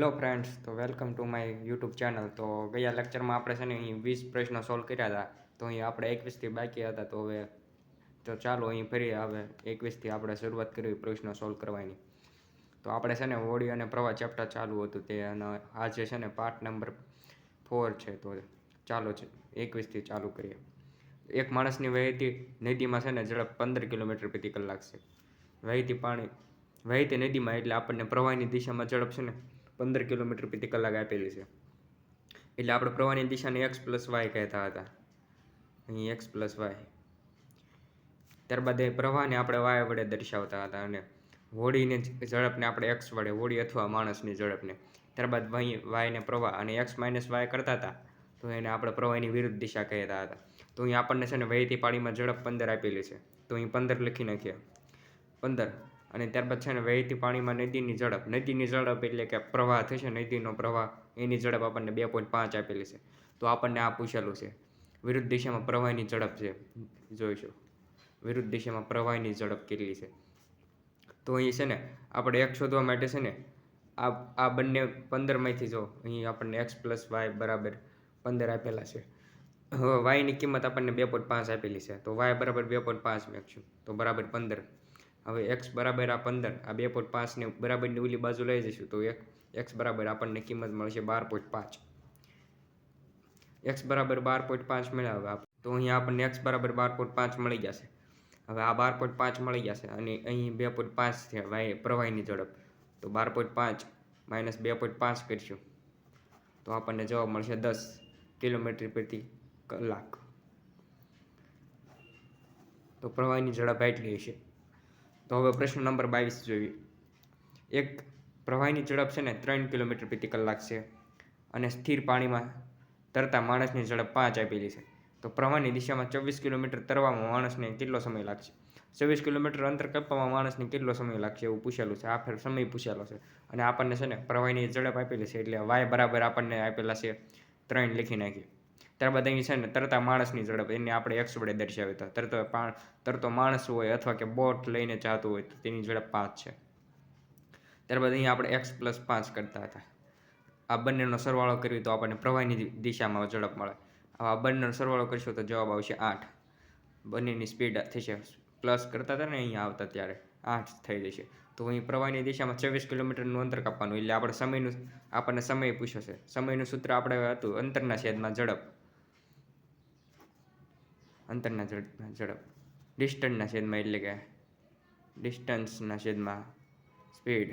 Hello friends, તો welcome to my YouTube channel. તો ગયા લેક્ચરમાં આપણે છે ને અહીં વીસ પ્રશ્નો સોલ્વ કર્યા હતા. તો અહીં આપણે એકવીસથી બાકી હતા, તો હવે તો ચાલો અહીં ફરી હવે એકવીસથી આપણે શરૂઆત કરવી પ્રશ્નો સોલ્વ કરવાની. તો આપણે છે ને હોળી અને પ્રવાહ ચેપ્ટર ચાલુ હતું તે, અને આજે છે ને પાર્ટ નંબર ફોર છે. તો ચાલો છે, એકવીસથી ચાલુ કરીએ. એક માણસની વહેતી નદીમાં છે ને ઝડપ પંદર કિલોમીટર પ્રતિ કલાક છે. વહેતી પાણી, વહેતી નદીમાં એટલે આપણને પ્રવાહની દિશામાં ઝડપ છે ને પંદર કિલોમીટર પ્રતિ કલાક આપેલી છે. એટલે આપણે પ્રવાહની દિશાને એક્સ પ્લસ વાય કહેતા હતા. અહીં એક્સ પ્લસ વાય ત્યારબાદ એ પ્રવાહને આપણે વાય વડે દર્શાવતા હતા અને હોડીને ઝડપને આપણે એક્સ વડે, હોડી અથવા માણસની ઝડપને. ત્યારબાદ વાય વાયને પ્રવાહ અને એક્સ માઇનસ વાય કરતા હતા. તો એને આપણે પ્રવાહની વિરુદ્ધ દિશા કહેતા હતા. તો અહીં આપણને છે ને વહેતી પાણીમાં ઝડપ પંદર આપેલી છે. તો અહીં પંદર લખી નાખીએ. પંદર. અને ત્યારબાદ છે ને વહેતી પાણીમાં નદીની ઝડપ. નદીની ઝડપ એટલે કે પ્રવાહ થશે, નદીનો પ્રવાહ, એની ઝડપ આપણને બે પોઈન્ટ પાંચ આપેલી છે. તો આપણને આ પૂછેલું છે. વિરુદ્ધ દિશામાં પ્રવાહની ઝડપ છે. જોઈશું. વિરુદ્ધ દિશામાં પ્રવાહની ઝડપ કેટલી છે? તો અહીં છે ને આપણે એક શોધવા માટે છે ને આ આ બંને પંદરમાંથી જો અહીં આપણને એક્સ પ્લસ વાય બરાબર પંદર આપેલા છે. હવે વાયની કિંમત આપણને બે પોઈન્ટ પાંચ આપેલી છે. તો વાય બરાબર બે પોઈન્ટ પાંચ મેકશું તો બરાબર પંદર. હવે એક્સ બરાબર આ પંદર, આ બે પોઈન્ટ પાંચને બરાબરની ઓલી બાજુ લઈ જઈશું તો એક એક્સ બરાબર આપણને કિંમત મળશે બાર પોઈન્ટ પાંચ. એક્સ બરાબર બાર પોઈન્ટ પાંચ મેળવ્યા તો અહીંયા આપણને એક્સ બરાબર બાર પોઈન્ટ પાંચ મળી જશે. હવે આ બાર પોઈન્ટ પાંચ મળી જશે અને અહીં બે પોઈન્ટ પાંચ છે વાય પ્રવાહીની ઝડપ. તો બાર પોઈન્ટ પાંચ માઇનસ બે પોઈન્ટ પાંચ કરીશું. તો આપણને જવાબ મળશે દસ કિલોમીટર પ્રતિ કલાક. તો પ્રવાહીની ઝડપ એટલી હશે. તો હવે પ્રશ્ન નંબર બાવીસ જોઈએ. એક પ્રવાહીની ઝડપ છે ને ત્રણ કિલોમીટર પ્રતિ કલાક છે અને સ્થિર પાણીમાં તરતા માણસની ઝડપ પાંચ આપેલી છે. તો પ્રવાહની દિશામાં ચોવીસ કિલોમીટર તરવામાં માણસને કેટલો સમય લાગશે? ચોવીસ કિલોમીટર અંતર કાપવામાં માણસને કેટલો સમય લાગશે એવું પૂછેલું છે. આ ફેર સમય પૂછેલો છે. અને આપણને છે ને પ્રવાહીની ઝડપ આપેલી છે એટલે વાય બરાબર આપણને આપેલા છે ત્રણ લખી નાખીએ. ત્યારબાદ અહીં છે ને તરતા માણસની ઝડપ, એને આપણે એક્સ વડે દર્શાવ્યા હતા તરતો તરતો માણસ હોય અથવા કે બોટ લઈને જતું હોય તો તેની ઝડપ પાંચ છે. ત્યારબાદ અહીં આપણે એક્સ પ્લસ પાંચ કરતા હતા. આ બંનેનો સરવાળો કરીએ તો આપણને પ્રવાહની દિશામાં ઝડપ મળે. આ બંનેનો સરવાળો કરીશું તો જવાબ આવશે આઠ. બંનેની સ્પીડ થશે પ્લસ કરતા હતા ને અહીંયા આવતા ત્યારે આઠ થઈ જશે. તો અહીં પ્રવાહની દિશામાં ચોવીસ કિલોમીટરનું અંતર કાપવાનું, એટલે આપણે સમયનું, આપણને સમય પૂછશે સમયનું સૂત્ર આપણે હતું અંતરના છેદમાં ઝડપ. અંતરના ઝડપ ડિસ્ટન્સના છેદમાં એટલે કે ડિસ્ટન્સના છેદમાં સ્પીડ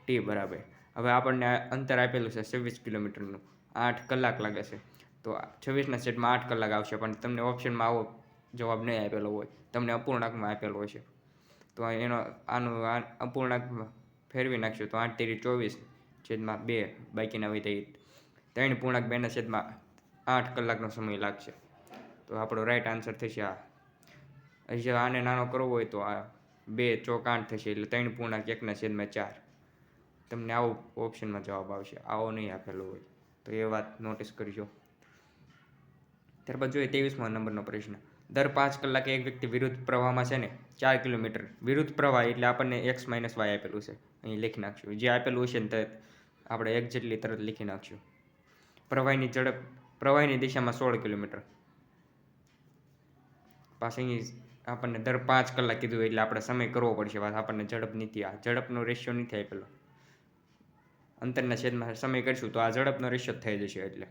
ટી બરાબર. હવે આપણને અંતર આપેલું છે છવ્વીસ કિલોમીટરનું. આઠ કલાક લાગે છે. તો છવ્વીસના છેદમાં આઠ કલાક આવશે, પણ તમને ઓપ્શનમાં આવો જવાબ નહીં આપેલો હોય. તમને અપૂર્ણાંકમાં આપેલો હશે તો એનો આનું અપૂર્ણાંક ફેરવી નાખશું તો આઠ તેરી ચોવીસ છેદમાં બે બાકીના હોય તે ત્રણ પૂર્ણાંક બેના છેદમાં આઠ કલાકનો સમય લાગશે. તો આપણો રાઈટ આન્સર થશે આ. હજી આને નાનો કરવો હોય તો આ બે ચોક આઠ થશે, એટલે ત્રણ પૂર્ણાંક એકના છેદમાં ચાર. તમને આવો ઓપ્શનમાં જવાબ આવશે. આવો નહીં આપેલો હોય. તો એ વાત નોટિસ કરજો. ત્યારબાદ જોઈએ ત્રેવીસમાં નંબરનો પ્રશ્ન. દર પાંચ કલાકે એક વ્યક્તિ વિરુદ્ધ પ્રવાહમાં છે ને, ચાર કિલોમીટર. વિરુદ્ધ પ્રવાહ એટલે આપણને એક્સ માઇનસ વાય આપેલું છે. અહીં લખી નાખશું. જે આપેલું હશે ને તરત આપણે એક જેટલી તરત લખી નાખશું. પ્રવાહીની ઝડપ, પ્રવાહીની દિશામાં સોળ કિલોમીટર. પાછી આપણને દર પાંચ કલાક કીધું એટલે આપણે સમય કરવો પડશે વાત આપણને ઝડપ નથી આ ઝડપનો રેશિયો થાય પેલો. અંતરના છેદમાં સમય કરીશું તો આ ઝડપનો રેશિયો થઈ જશે એટલે.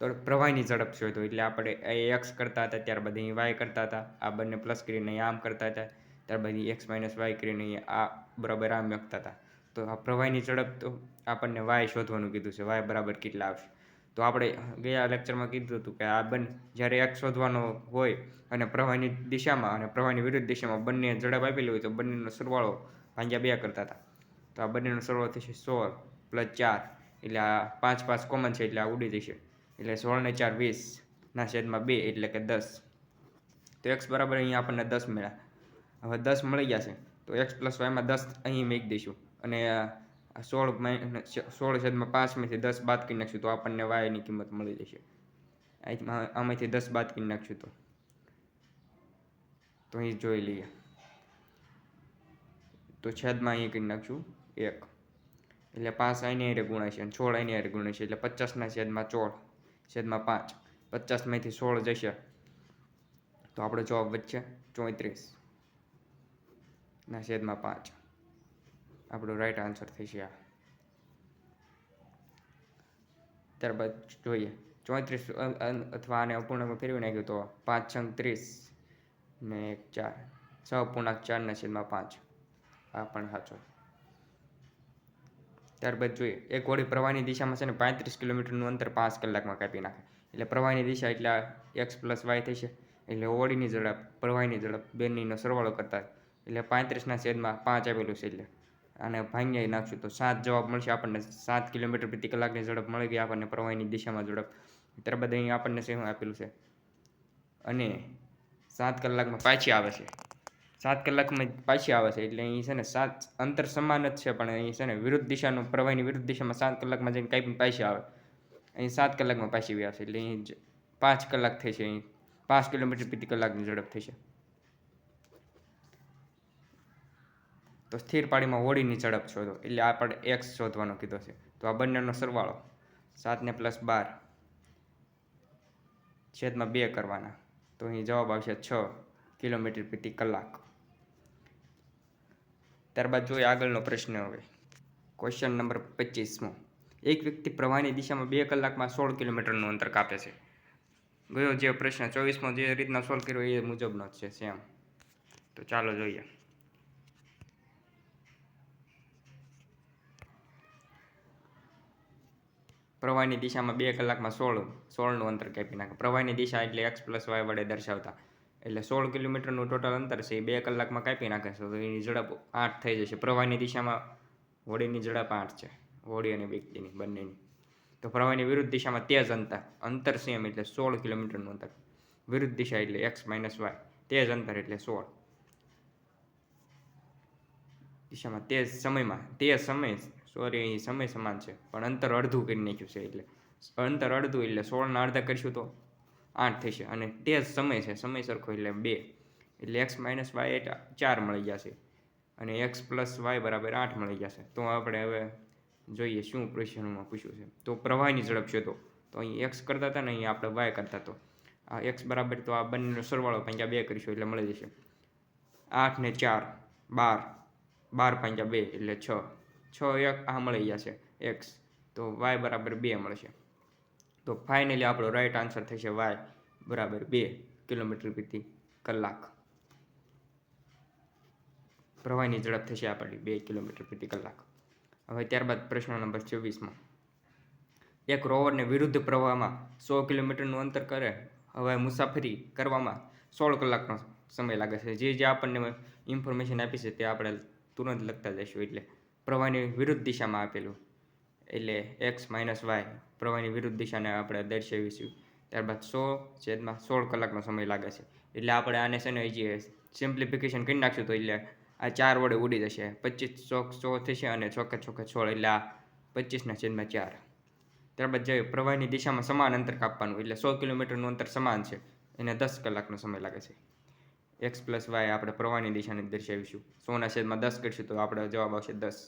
તો પ્રવાહીની ઝડપ શોધો એટલે આપણે એ એક્સ કરતા હતા, ત્યારબાદ અહીં વાય કરતા હતા, આ બંને પ્લસ કરીને અહીં આમ કરતા હતા, ત્યારબાદ એક્સ માઇનસ વાય કરીને અહીં આ બરાબર આમ લખતા હતા. તો આ પ્રવાહીની ઝડપ તો આપણને વાય શોધવાનું કીધું છે વાય બરાબર કેટલા આવશે? તો આપણે ગયા લેક્ચરમાં કીધું હતું કે આ બંને જ્યારે એક્સ શોધવાનો હોય અને પ્રવાહની દિશામાં અને પ્રવાહની વિરુદ્ધ દિશામાં બંને ઝડપ આપેલી હોય તો બંનેનો સરવાળો ભાંગ્યા બે કરતા હતા. તો આ બંનેનો સરવાળો થશે સોળ પ્લસ ચાર એટલે આ પાંચ પાંચ કોમન છે એટલે આ ઉડી જશે. એટલે સોળ ને ચાર વીસ ના છેદમાં બે એટલે કે દસ. તો એક્સ બરાબર અહીંયા આપણને દસ મળ્યા. હવે દસ મળી ગયા છે. તો એક્સ પ્લસ વાયમાં દસ અહીં મેક દઈશું. અને સોળ સોળ છેદમાં પાંચમાંથી દસ બાદ કરી નાખશું તો આપણને વાયની કિંમત મળી જશે. આમાંથી દસ બાદ કરી નાખશું તો. તો અહીં જોઈ લઈએ. તો છેદમાં અહીં કરી નાખશું એક. એટલે પાંચ એની હારે ગુણાય છે અને સોળ એની હારે ગુણાય છે. એટલે પચાસના છેદમાં સોળ, છેદમાં પાંચ. પચાસમાંથી સોળ જશે. તો આપણો જવાબ વચ્ચે ચોત્રીસ. ના છેદમાં પાંચ. આપણો રાઈટ આન્સર થશે આ. ત્યારબાદ જોઈએ. ચોત્રીસ અથવા આને અપૂર્ણાંકમાં ફેરવી નાખ્યું તો પાંચ છંગ ત્રીસ, ને એક, ચાર. છ અપૂર્ણાંક ચારના છેદમાં પાંચ. આ પણ સાચો. ત્યારબાદ જોઈએ. એક હોડી પ્રવાહની દિશામાં છે ને પાંત્રીસ કિલોમીટરનું અંતર પાંચ કલાકમાં કાપી નાખે. એટલે પ્રવાહની દિશા એટલે એક્સ પ્લસ વાય થશે એટલે હોળીની ઝડપ, પ્રવાહીની ઝડપ, બેનીનો સરવાળો કરતા. એટલે પાંત્રીસના છેદમાં પાંચ આવેલું છે એટલે. અને ભાંગ્યા નાખશું. તો સાત જવાબ મળશે આપણને. સાત કિલોમીટર પ્રતિ કલાકની ઝડપ મળી ગઈ આપણને પ્રવાહીની દિશામાં ઝડપ. ત્યારબાદ અહીં આપણને શું આપેલું છે? અને સાત કલાકમાં પાછી આવે છે. સાત કલાકમાં પાછી આવે છે. એટલે અહીં છે ને સાત અંતર સમાન જ છે. પણ અહીં છે ને વિરુદ્ધ દિશાનો, પ્રવાહીની વિરુદ્ધ દિશામાં સાત કલાકમાં જઈને કાંઈ પણ પાછી આવે. અહીં સાત કલાકમાં પાછી આવી આવશે એટલે અહીં પાંચ કલાક થશે અહીં. પાંચ કિલોમીટર પ્રતિ કલાકની ઝડપ થશે તો સ્થિર પાડીમાં હોડીની ઝડપ શોધો. એટલે આપણે એક્સ શોધવાનો કીધો છે. તો આ બંનેનો સરવાળો સાતને પ્લસ બાર છેદમાં બે કરવાના. તો અહીં જવાબ આવશે છ કિલોમીટર પ્રતિ કલાક. ત્યારબાદ જોઈએ આગળનો પ્રશ્ન હવે. ક્વેશ્ચન નંબર પચીસમો. એક વ્યક્તિ પ્રવાહની દિશામાં બે કલાકમાં સોળ કિલોમીટરનું અંતર કાપે છે. ગયો જે પ્રશ્ન ચોવીસમાં જે રીતના સોલ્વ કર્યો એ મુજબનો જ છે, સેમ. તો ચાલો જોઈએ. પ્રવાહની દિશામાં બે કલાકમાં સોળ, સોળનું અંતર કાપી નાખે. પ્રવાહની દિશા એટલે એક્સ પ્લસ વાય વડે દર્શાવતા. એટલે સોળ કિલોમીટરનું ટોટલ અંતર છે એ બે કલાકમાં કાપી નાખે. તો એની ઝડપ આઠ થઈ જશે. પ્રવાહની દિશામાં હોડીની ઝડપ આઠ છે. હોડી અને વ્યક્તિની બંનેની. તો પ્રવાહની વિરુદ્ધ દિશામાં તેજ અંતર. અંતર સેમ એટલે સોળ કિલોમીટરનું અંતર. વિરુદ્ધ દિશા એટલે એક્સ માઇનસ વાય તેજ અંતર એટલે સોળ. દિશામાં તે સમયમાં તે સમય સોરી અહીં સમય સમાન છે. પણ અંતર અડધું કરી નાખ્યું છે એટલે. અંતર અડધું એટલે સોળના અડધા કરીશું તો આઠ થશે. અને તે જ સમય છે, સમય સરખો એટલે બે. એટલે એક્સ માઇનસ વાય એટ ચાર મળી જશે. અને એક્સ પ્લસ વાય બરાબર આઠ મળી જશે. તો આપણે હવે જોઈએ શું પ્રશ્નમાં પૂછ્યું છે. તો પ્રવાહની ઝડપ છે તો અહીં એક્સ કરતા હતા ને અહીં આપણે વાય કરતા તો. આ એક્સ બરાબર તો આ બંનેનો સરવાળો પાંચા બે કરીશું એટલે મળી જશે. આઠ ને ચાર, બાર. બાર પંજા બે એટલે છ. છ એક આ મળી જશે એક્સ. તો વાય બરાબર બે મળશે. તો ફાઇનલી આપણો રાઈટ આન્સર થશે વાય બરાબર બે કિલોમીટર પ્રતિ કલાક. પ્રવાહની ઝડપ થશે આપણી બે કિલોમીટર પ્રતિ કલાક. હવે ત્યારબાદ પ્રશ્ન નંબર ચોવીસમાં. એક રોવરને વિરુદ્ધ પ્રવાહમાં સો કિલોમીટરનું અંતર કરે, હવે મુસાફરી કરવામાં સોળ કલાકનો સમય લાગે છે. જે જે આપણને ઇન્ફોર્મેશન આપી છે તે આપણે તુરંત લખતા જઈશું એટલે પ્રવાહની વિરુદ્ધ દિશામાં આપેલું. એટલે એક્સ માઇનસ વાય પ્રવાહની વિરુદ્ધ દિશાને આપણે દર્શાવીશું. ત્યારબાદ સો છેદમાં સોળ કલાકનો સમય લાગે છે. એટલે આપણે આને છે ને હજી સિમ્પ્લિફિકેશન કરી નાખશું તો એટલે આ ચાર વડે ઉડી જશે. પચીસ ચોક સો થશે અને ચોકે ચોકે સોળ, એટલે આ પચીસના છેદમાં ચાર. ત્યારબાદ જે પ્રવાહની દિશામાં સમાન અંતર કાપવાનું, એટલે સો કિલોમીટરનું અંતર સમાન છે. એને દસ કલાકનો સમય લાગે છે. એક્સ પ્લસ વાય આપણે પ્રવાહની દિશાને દર્શાવીશું. સોના છેદમાં દસ કરીશું તો આપણે જવાબ આવશે દસ.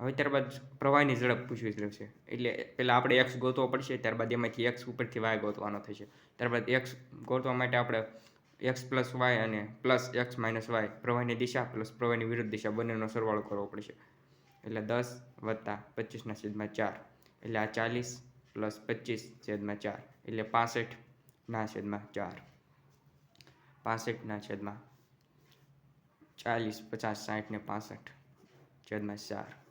હવે ત્યારબાદ પ્રવાહની ઝડપ પૂછવી છે. એટલે પહેલાં આપણે એક્સ ગોતવો પડશે, ત્યારબાદ એમાંથી એક્સ ઉપરથી વાય ગોતવાનો થશે. ત્યારબાદ એક્સ ગોતવા માટે આપણે એક્સ પ્લસ વાય અને પ્લસ એક્સ માઇનસ વાય પ્રવાહની દિશા પ્લસ પ્રવાહની વિરુદ્ધ દિશા બંનેનો સરવાળો કરવો પડશે. એટલે દસ વત્તા પચીસના છેદમાં ચાર. એટલે આ ચાલીસ પ્લસ પચીસ છેદમાં ચાર. એટલે પાસઠના છેદમાં ચાર. પાસઠના છેદમાં ચાલીસ, પચાસ, સાઠ ને પાસઠ છેદમાં ચાર.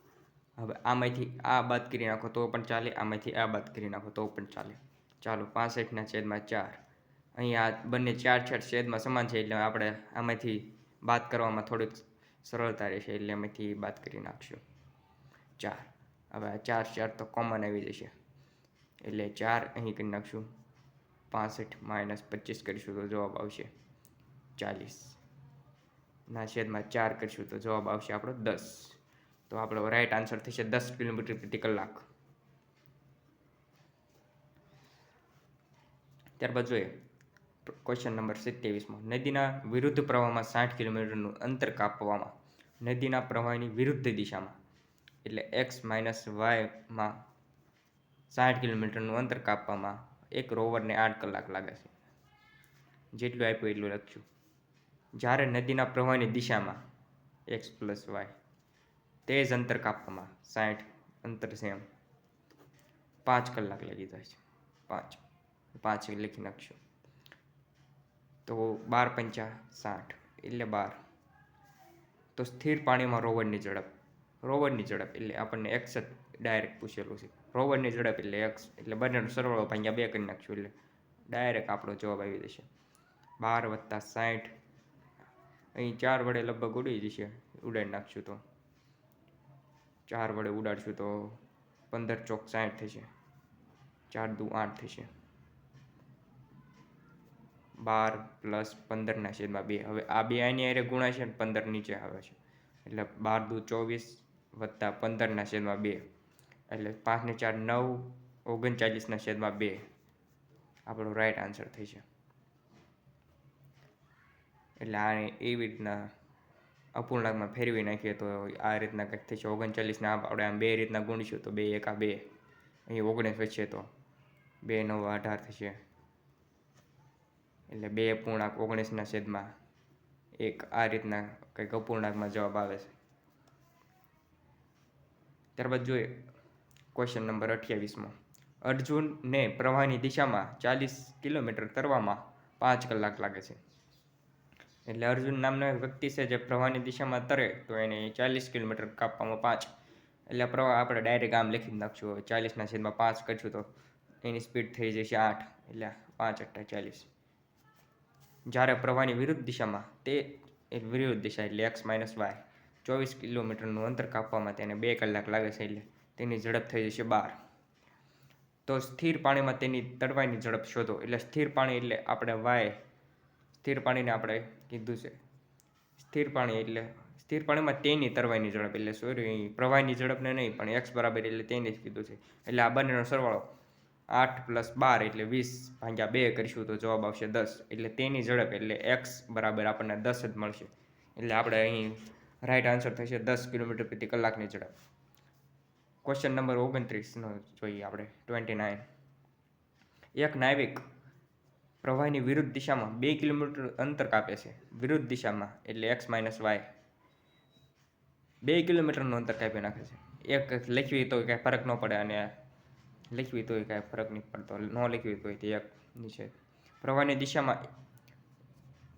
હવે આમાંથી આ બાદ કરી નાખો તો પણ ચાલે, આમાંથી આ બાદ કરી નાખો તો પણ ચાલે. ચાલો, પાસઠના છેદમાં ચાર. અહીંયા બંને ચાર ચાર છેદમાં સમાન છે એટલે આપણે આમાંથી બાદ કરવામાં થોડીક સરળતા રહેશે એટલે આમાંથી બાદ કરી નાખશું. ચાર. હવે આ ચાર ચાર તો કોમન આવી જશે. એટલે ચાર અહીં કરી નાખશું. પાસઠ માઇનસ પચીસ કરીશું તો જવાબ આવશે ચાલીસ. ના, છેદમાં ચાર કરીશું તો જવાબ આવશે આપણો દસ. તો આપણો રાઈટ આન્સર થશે દસ કિલોમીટર પ્રતિ કલાક. ત્યારબાદ જોઈએ. ક્વેશ્ચન નંબર સિત્તેવીસમાં નદીના વિરુદ્ધ પ્રવાહમાં સાઠ કિલોમીટરનું અંતર કાપવામાં, નદીના પ્રવાહની વિરુદ્ધ દિશામાં, એટલે એક્સ માઇનસ વાયમાં સાઠ કિલોમીટરનું અંતર કાપવામાં એક રોવરને આઠ કલાક લાગે છે. જેટલું આપ્યું એટલું લખ્યું જ્યારે નદીના પ્રવાહની દિશામાં એક્સ પ્લસ વાય તે જ અંતર કાપવામાં સાઠ અંતર સેમ પાંચ કલાક લાગી જાય છે. પાંચ. પાંચ લખી નાખશું. તો બાર પંચા સાઠ એટલે બાર. તો સ્થિર પાણીમાં રોવરની ઝડપ. રોવરની ઝડપ એટલે આપણને એક્સ જ ડાયરેક્ટ પૂછેલું છે. રોવરની ઝડપ એટલે એક્સ એટલે બંનેનો સરવાળો ભાગ્યા બે કરી નાખશું એટલે ડાયરેક્ટ આપણો જવાબ આવી જશે. બાર વત્તા સાઠ. અહીં ચાર વડે લગભગ ઉડી જશે. ઉડાડી નાખશું તો. ચાર વડે ઉડાડશું તો પંદર ચોક સાઠ થશે. ચાર દુ આઠ થશે. બાર પ્લસ પંદરના છેદમાં બે. હવે આ બે આની ગુણા ગુણાશે ને પંદર નીચે આવે છે. એટલે બાર દુ ચોવીસ વત્તા પંદરના છેદમાં બે. એટલે પાંચને ચાર નવ, ઓગણચાલીસના છેદમાં બે. આપણો રાઈટ આન્સર થઈ છે એટલે આ એવી રીતના અપૂર્ણાંકમાં ફેરવી નાખીએ તો આ રીતના કંઈક થશે. ઓગણચાલીસને આપણે આમ બે રીતના ગુણીશું તો બે, એકા, બે. અહીં ઓગણીસ વચ્ચે તો બે, નવ, અઢાર થશે. એટલે બે પૂર્ણાંક ઓગણીસના છેદમાં એક આ રીતના કંઈક અપૂર્ણાંકમાં જવાબ આવે છે. ત્યારબાદ જોઈએ ક્વેશ્ચન નંબર અઠ્યાવીસમાં. અર્જુનને પ્રવાહની દિશામાં ચાલીસ કિલોમીટર તરવામાં પાંચ કલાક લાગે છે. એટલે અર્જુન નામનો એક વ્યક્તિ છે જે પ્રવાહની દિશામાં તરે તો એને ચાલીસ કિલોમીટર કાપવામાં પાંચ. એટલે પ્રવાહ આપણે ડાયરેક્ટ આમ લખી નાખશું ચાલીસના છેદમાં પાંચ કરશું તો એની સ્પીડ થઈ જશે આઠ. એટલે પાંચ અઠ્ઠા ચાલીસ. જ્યારે પ્રવાહની વિરુદ્ધ દિશામાં તે વિરુદ્ધ દિશા એટલે એક્સ માઇનસ વાય ચોવીસ કિલોમીટરનું અંતર કાપવામાં તેને બે કલાક લાગે છે એટલે તેની ઝડપ થઈ જશે બાર. તો સ્થિર પાણીમાં તેની તરવાઈની ઝડપ શોધો. એટલે સ્થિર પાણી એટલે આપણે વાય સ્થિર પાણીને આપણે કીધું છે. સ્થિર પાણી એટલે સ્થિર પાણીમાં તેની તરવાઈની ઝડપ એટલે સોરી પ્રવાહની ઝડપને નહીં, પણ એક્સ બરાબર એટલે તેને જ કીધું છે. એટલે આ બંનેનો સરવાળો આઠ પ્લસ બાર એટલે વીસ ભાગ્યા બે કરીશું તો જવાબ આવશે દસ. એટલે તેની ઝડપ એટલે એક્સ બરાબર આપણને દસ જ મળશે. એટલે આપણે અહીં રાઈટ આન્સર થશે દસ કિલોમીટર પ્રતિ કલાકની ઝડપ. ક્વેશ્ચન નંબર ઓગણત્રીસનો જોઈએ આપણે ટ્વેન્ટી નાઇન એક નાવિક પ્રવાહની વિરુદ્ધ દિશામાં બે કિલોમીટર અંતર કાપે છે. વિરુદ્ધ દિશામાં એટલે એક્સ માઇનસ વાય. બે કિલોમીટરનું અંતર કાપી નાખે છે. એક લખવી તો કાંઈ ફરક ન પડે અને લખવી તોય કાંઈ ફરક નહીં પડતો. ન લખવી તોય તે એક નીચે. પ્રવાહની દિશામાં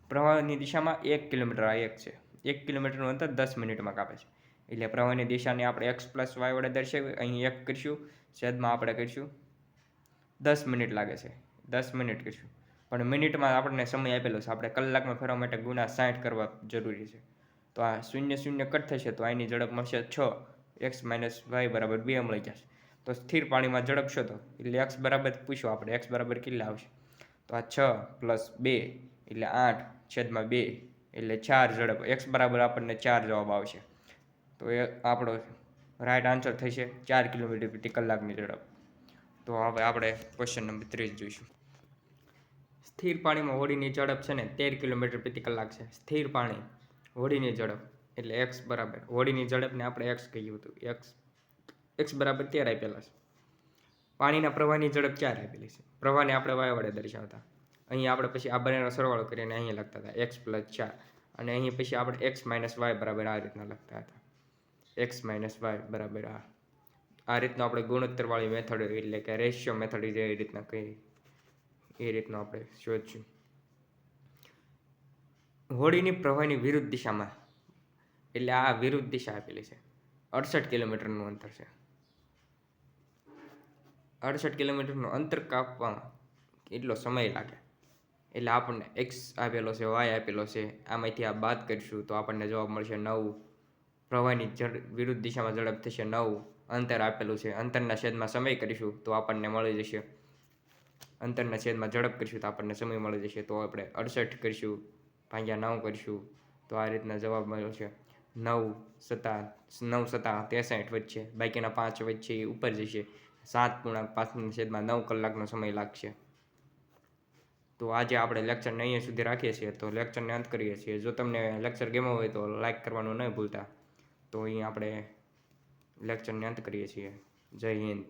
પ્રવાહની દિશામાં એક કિલોમીટર આ એક છે. એક કિલોમીટરનું અંતર દસ મિનિટમાં કાપે છે. એટલે પ્રવાહની દિશાને આપણે એક્સ પ્લસ વાય વડે દર્શાવી અહીં એક કરીશું. છેદમાં આપણે કરીશું. દસ મિનિટ લાગે છે. દસ મિનિટ કરીશું. પણ મિનિટમાં આપણને સમય આપેલો છે. આપણે કલાકમાં ફરવા માટે ગુના સાઠ કરવા જરૂરી છે. તો આ શૂન્ય શૂન્ય કટ થશે તો આની ઝડપ મળશે છ. એક્સ માઇનસ વાય બરાબર બે મળી જશે. તો સ્થિર પાણીમાં ઝડપ શોધો એટલે એક્સ બરાબર પૂછો આપણે. એક્સ બરાબર કેટલા આવશે? તો આ છ પ્લસ બે એટલે આઠ છેદમાં બે એટલે ચાર ઝડપ. એક્સ બરાબર આપણને ચાર જવાબ આવશે. તો એ આપણો રાઈટ આન્સર થશે ચાર કિલોમીટર પ્રતિ કલાકની ઝડપ. તો હવે આપણે ક્વેશ્ચન નંબર ત્રીસ જોઈશું. સ્થિર પાણીમાં હોડીની ઝડપ છે ને તેર કિલોમીટર પ્રતિ કલાક છે. સ્થિર પાણી, હોડીની ઝડપ, એટલે એક્સ બરાબર. હોડીની ઝડપને આપણે એક્સ કહ્યું હતું એક્સ એક્સ બરાબર તેર આપેલા છે. પાણીના પ્રવાહની ઝડપ ચાર આપેલી છે? પ્રવાહને આપણે વાય વડે દર્શાવતા. અહીં આપણે પછી આ બંનેનો સરવાળો કરીને અહીંયા લખતા હતા. એક્સ પ્લસ ચાર. અને અહીં પછી આપણે એક્સ માઇનસ વાય બરાબર આ રીતના લખતા હતા. એક્સ માઇનસ વાય બરાબર આ. આ રીતનો આપણે ગુણોત્તરવાળી મેથડ એટલે કે રેશિયો મેથડ જે રીતના કઈ એ રીતનું આપણે શોધશું. હોડીની પ્રવાહની વિરુદ્ધ દિશામાં, એટલે આ વિરુદ્ધ દિશા આપેલી છે. અડસઠ કિલોમીટરનું અંતર છે. અડસઠ કિલોમીટરનું અંતર કાપવામાં કેટલો સમય લાગે? એટલે આપણને એક્સ આપેલો છે વાય આપેલો છે, આમાંથી આ બાદ કરીશું તો આપણને જવાબ મળશે નવ. પ્રવાહની ઝડ વિરુદ્ધ દિશામાં ઝડપ થશે નવ. અંતર આપેલું છે. અંતરના છેદમાં સમય કરીશું તો આપણને મળી જશે અંતરના છેદમાં ઝડપ કરીશું તો આપણને સમય મળી જશે. તો આપણે અડસઠ કરીશું, ભાગ્યા નવ કરીશું. તો આ રીતના જવાબ મળ્યો છે. નવ સત્તા નવ સત્તા ત્રેસઠ વચ્ચે, બાકીના પાંચ વચ્ચે ઉપર જશે. સાત પૂર્ણાંક પાંચના છેદમાં નવ કલાકનો સમય લાગશે. તો આજે આપણે લેક્ચરને અહીંયા સુધી રાખીએ છીએ. તો લેક્ચરને અંત કરીએ છીએ. જો તમને લેક્ચર ગમ્યો હોય તો લાઈક કરવાનું ન ભૂલતા. તો અહીં આપણે લેક્ચરને અંત કરીએ છીએ. જય હિન્દ.